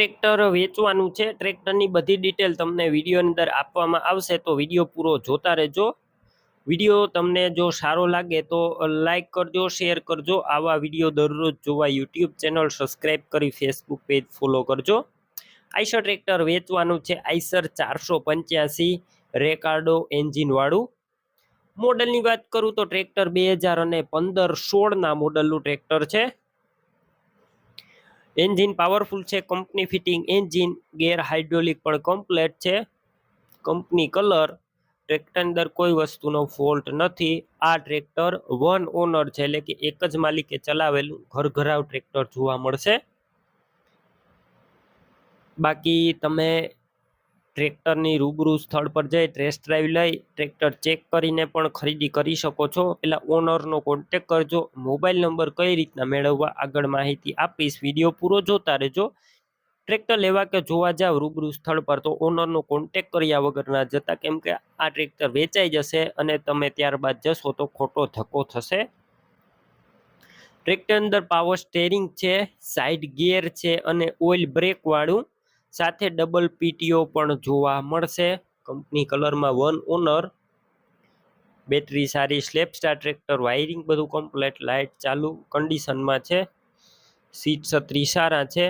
Tractor વેચવાનું છે. ટ્રેક્ટરની બધી ડિટેલ તમને વિડીયોની અંદર આપવામાં આવશે. તો વીડિયો પૂરો જોતા રહેજો. વીડિયો તમને જો સારો લાગે તો લાઈક કરજો, શેર કરજો. આવા વીડિયો દરરોજ જોવા યુટ્યુબ ચેનલ સબસ્ક્રાઈબ કરી ફેસબુક પેજ ફોલો કરજો. આઈસર ટ્રેક્ટર વેચવાનું છે. આઈસર ચારસો પંચ્યાસી રેકાર્ડો એન્જિનવાળું. મોડલની વાત કરું તો ટ્રેક્ટર બે હજાર અને પંદર સોળના મોડલનું ટ્રેક્ટર છે. એન્જિન પાવરફુલ છે, company fitting engine, gear hydraulic પણ કમ્પ્લેટ છે. કંપની કલર, ટ્રેક્ટર અંદર કોઈ વસ્તુનો ફોલ્ટ નથી. આ ટ્રેક્ટર વન ઓનર છે, એટલે કે એક જ માલિકે ચલાવેલું ઘરઘરાવ ટ્રેક્ટર જોવા મળશે. બાકી તમે ટ્રેક્ટરની રૂબરૂ સ્થળ પર જઈ ટેસ્ટ ડ્રાઈવ લઈ, ટ્રેક્ટર ચેક કરીને પણ ખરીદી કરી શકો છો. પેલા ઓનરનો કોન્ટેક કરજો. મોબાઈલ નંબર કઈ રીતના મેળવવા આગળ માહિતી આપીશ. વીડિયો પૂરો જોતા રહેજો. ટ્રેક્ટર લેવા કે જોવા જાવ રૂબરૂ સ્થળ પર તો ઓનરનો કોન્ટેક કર્યા વગર ના જતા. કેમ કે આ ટ્રેક્ટર વેચાઈ જશે અને તમે ત્યારબાદ જશો તો ખોટો ધક્કો થશે. ટ્રેક્ટર અંદર પાવર સ્ટેરિંગ છે સાઈડ ગિયર છે અને ઓઇલ બ્રેક વાળું સાથે ડબલ પીટીઓ પણ જોવા મળશે. કંપની કલરમાં વન ઓનર બેટરી સારી સ્લેપ સ્ટાર ટ્રેક્ટર વાયરિંગ બધું કમ્પ્લેટ લાઇટ ચાલુ કન્ડિશનમાં છે. સીટ છત્રી સારા છે.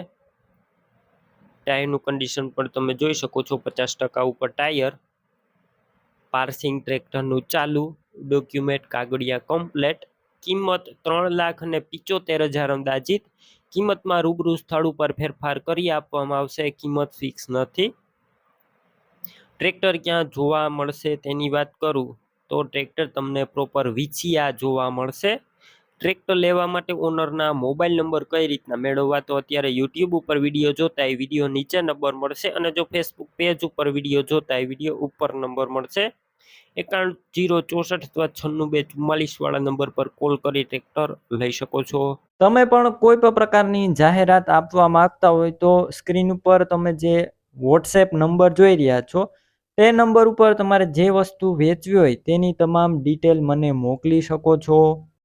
ટાયરનું કન્ડિશન પણ તમે જોઈ શકો છો, પચાસ ટકા ઉપર ટાયર પાર્સિંગ ટ્રેક્ટરનું ચાલુ ડોક્યુમેન્ટ કાગળિયા કમ્પ્લેટ કિંમત ત્રણ લાખ અને પિચોતેર હજાર અંદાજિત. કિંમતમાં રૂબરૂ સ્થળ ઉપર ફેરફાર કરી આપવામાં આવશે. કિંમત ફિક્સ નથી. ટ્રેક્ટર ક્યાં જોવા મળશે તેની વાત કરું તો ટ્રેક્ટર તમને પ્રોપર વિછિયા જોવા મળશે. ટ્રેક્ટર લેવા માટે ઓનરના મોબાઈલ નંબર કઈ રીતના મેળવવા? તો અત્યારે યુટ્યુબ ઉપર વીડિયો જોતા એ વીડિયો નીચે નંબર મળશે અને જો ફેસબુક પેજ ઉપર વીડિયો જોતા એ વીડિયો ઉપર નંબર મળશે. એકાણું, જીરો, ચોસઠ અથવા છન્નું બે ચુમ્માલીસ વાળા નંબર પર કોલ કરી ટ્રેક્ટર લઈ શકો છો. તમે પણ કોઈ પણ પ્રકારની જાહેરાત આપવા માંગતા હોય તો સ્ક્રીન ઉપર તમે જે વોટ્સએપ નંબર જોઈ રહ્યા છો, તે નંબર ઉપર તમારે જે વસ્તુ વેચવી હોય તેની તમામ ડિટેલ મને મોકલી શકો છો.